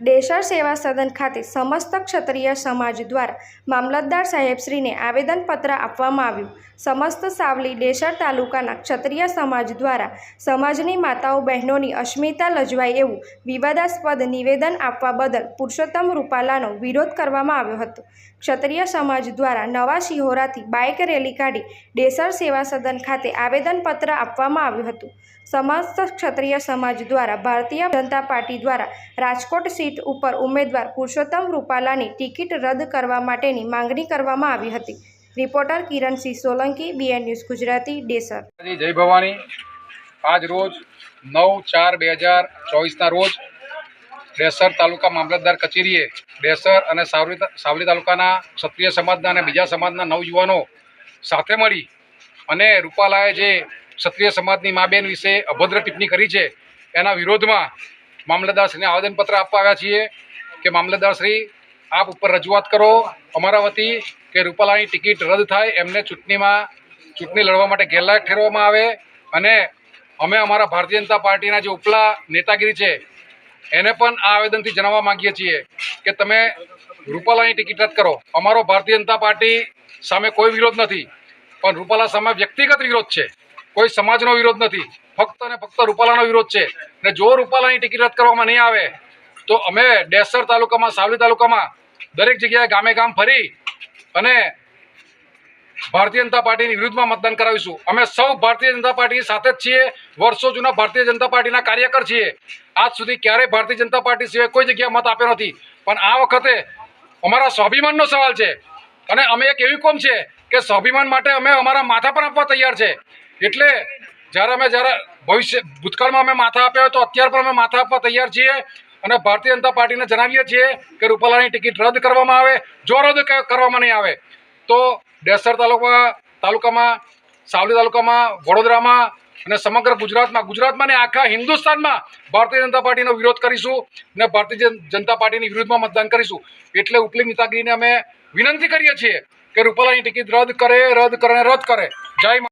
ડેસર સેવા સદન ખાતે સમસ્ત ક્ષત્રિય સમાજ દ્વારા મામલતદાર સાહેબશ્રીને આવેદનપત્ર આપવામાં આવ્યું. સમસ્ત સાવલી ડેસર તાલુકાના ક્ષત્રિય સમાજ દ્વારા સમાજની માતાઓ બહેનોની અસ્મિતા લજવાય એવું વિવાદાસ્પદ નિવેદન આપવા બદલ પુરુષોત્તમ રૂપાલાનો વિરોધ કરવામાં આવ્યો હતો. ક્ષત્રિય સમાજ દ્વારા નવા શિહોરાથી બાઇક રેલી કાઢી ડેસર સેવા સદન ખાતે આવેદનપત્ર આપવામાં આવ્યું હતું. સમસ્ત ક્ષત્રિય સમાજ દ્વારા ભારતીય જનતા પાર્ટી દ્વારા રાજકોટ સીટ ઉપર ઉમેદવાર પુરુષોત્તમ રૂપાલાની ટિકિટ રદ કરવા માટેની માંગણી કરવામાં આવી હતી. Reporter Kiransinh Solanki, BN news Gujarati, Desar. જય ભવાની. આજ રોજ નવ ચાર બે હજાર ચોવીસના રોજ ડેસર તાલુકા મામલતદાર કચેરીએ ડેસર અને સાવલી સાવલી તાલુકાના ક્ષત્રિય સમાજના અને બીજા સમાજના નવયુવાનો સાથે મળી અને રૂપાલાએ જે ક્ષત્રિય સમાજની મા બેન વિશે અભદ્ર ટિપ્પણી કરી છે, એના વિરોધમાં મામલતદારશ્રીને આવેદનપત્ર આપવા આવ્યા છીએ કે મામલતદારશ્રી, આપ ઉપર રજૂઆત કરો. અમારા વતી કે રૂપાલાની ટિકિટ રદ થાય, એમને ચૂંટણીમાં, ચૂંટણી લડવા માટે ગેરલાયક ઠેરવવામાં આવે અને અમે અમારા ભારતીય જનતા પાર્ટીના જે ઉપલા નેતાગીરી છે, એને પણ આ આવેદનથી જણાવવા માંગીએ છીએ કે તમે રૂપાલાની ટિકિટ રદ કરો. અમારો ભારતીય જનતા પાર્ટી સામે કોઈ વિરોધ નથી, પણ રૂપાલા સામે વ્યક્તિગત વિરોધ છે. કોઈ સમાજનો વિરોધ નથી. ફક્ત અને ફક્ત રૂપાલાનો વિરોધ છે. ને જો રૂપાલાની ટિકિટ રદ કરવામાં નહીં આવે, તો અમે ડેસર તાલુકામાં, સાવલી તાલુકામાં દરેક જગ્યાએ ગામે ગામ ફરી અને ભારતીય જનતા પાર્ટીની વિરુદ્ધમાં મતદાન કરાવીશું. અમે સૌ ભારતીય જનતા પાર્ટી સાથે જ છીએ. વર્ષો જૂના ભારતીય જનતા પાર્ટીના કાર્યકર છીએ. આજ સુધી ક્યારેય ભારતીય જનતા પાર્ટી સિવાય કોઈ જગ્યાએ મત આપ્યો નથી. પણ આ વખતે અમારા સ્વાભિમાનનો સવાલ છે. અને અમે એક એવી કોમ છે કે સ્વાભિમાન માટે અમે અમારા માથા પર આપવા તૈયાર છે. એટલે જ્યારે અમે જ્યારે ભવિષ્ય ભૂતકાળમાં અમે માથા આપ્યા હોય તો અત્યાર પણ અમે માથા આપવા તૈયાર છીએ અને ભારતીય જનતા પાર્ટીને જણાવીએ છીએ કે રૂપાલાની ટિકિટ રદ કરવામાં આવે. જો રદ કરવામાં નહીં આવે, તો ડેસર તાલુકા, તાલુકામાં, સાવલી તાલુકામાં, વડોદરામાં અને સમગ્ર ગુજરાતમાં ગુજરાતમાં ને આખા હિન્દુસ્તાનમાં ભારતીય જનતા પાર્ટીનો વિરોધ કરીશું અને ભારતીય જન- જનતા પાર્ટીની વિરુદ્ધમાં મતદાન કરીશું. એટલે ઉપલી નેતાગીરીને અમે વિનંતી કરીએ છીએ કે રૂપાલાની ટિકિટ રદ કરે રદ કરે રદ કરે. જય